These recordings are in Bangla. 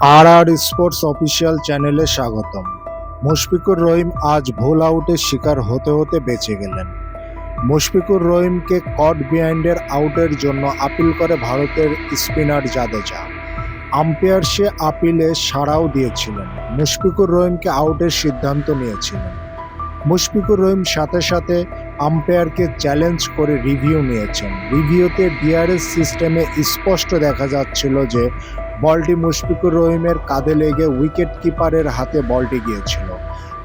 আর আর স্পোর্টস অফিসিয়াল চ্যানেলে স্বাগতম। মুশফিকুর রহিম আজ ভুল আউটের শিকার হতে হতে বেঁচে গেলেন। মুশফিকুর রহিমকে কট বিহাইন্ডের আউটের জন্য আপিল করে ভারতের স্পিনার জাদেজা। আম্পায়ার সে আপিলে সাড়াও দিয়েছিলেন। মুশফিকুর রহিমকে আউটের সিদ্ধান্ত নিয়েছিলেন। মুশফিকুর রহিম সাথে সাথে আম্পায়ারকে চ্যালেঞ্জ করে রিভিউ নিয়েছেন। রিভিউতে ডিআরএস সিস্টেমে স্পষ্ট দেখা যাচ্ছিল যে বলটি মুশফিকুর রহিমের কাঁধে লেগে উইকেট কিপারের হাতে বলটি গিয়েছিল।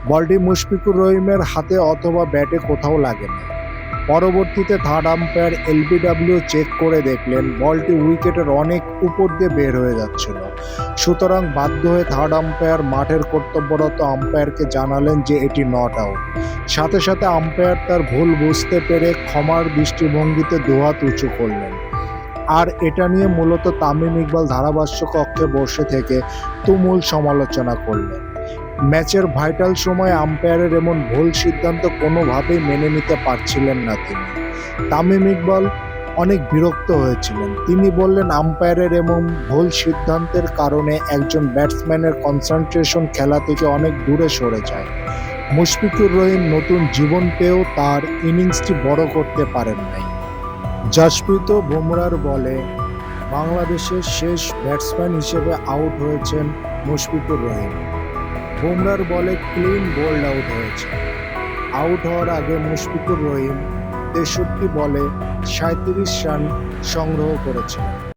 বলটি মুশফিকুর রহিমের হাতে অথবা ব্যাটে কোথাও লাগেনি। পরবর্তীতে থার্ড আম্পায়ার এলবিডব্লিউ চেক করে দেখলেন, বলটি উইকেটের অনেক উপর দিয়ে বের হয়ে যাচ্ছিল। সুতরাং বাধ্য হয়ে থার্ড আম্পায়ার মাঠের কর্তব্যরত আম্পায়ারকে জানালেন যে এটি নট আউট। সাথে সাথে আম্পায়ার তার ভুল বুঝতে পেরে ক্ষমার দৃষ্টিভঙ্গিতে দুহাত উঁচু করলেন। আর এটা নিয়ে মূলত তামিম ইকবাল ধারাভাষ্য কক্ষে বসে থেকে তুমুল সমালোচনা করলেন। ম্যাচের ভাইটাল সময়ে আম্পায়ারের এমন ভুল সিদ্ধান্ত কোনোভাবেই মেনে নিতে পারছিলেন না তিনি। তামিম ইকবাল অনেক বিরক্ত হয়েছিলেন। তিনি বললেন, আম্পায়ারের এমন ভুল সিদ্ধান্তের কারণে একজন ব্যাটসম্যানের কনসেন্ট্রেশন খেলা থেকে অনেক দূরে সরে যায়। মুশফিকুর রহিম নতুন জীবন পেয়েও তার ইনিংসটি বড় করতে পারেন নাই। জাসপ্রীত বুমরার বলে, বাংলাদেশের শেষ ব্যাটসম্যান হিসেবে আউট হয়েছেন মুশফিকুর রহিম। বুমরার বলে, ক্লিন বোল্ড আউট হয়েছে। আউট হওয়ার আগে মুশফিকুর রহিম তেষট্টি বলে সাঁত্রিশ রান সংগ্রহ করেছিলেন।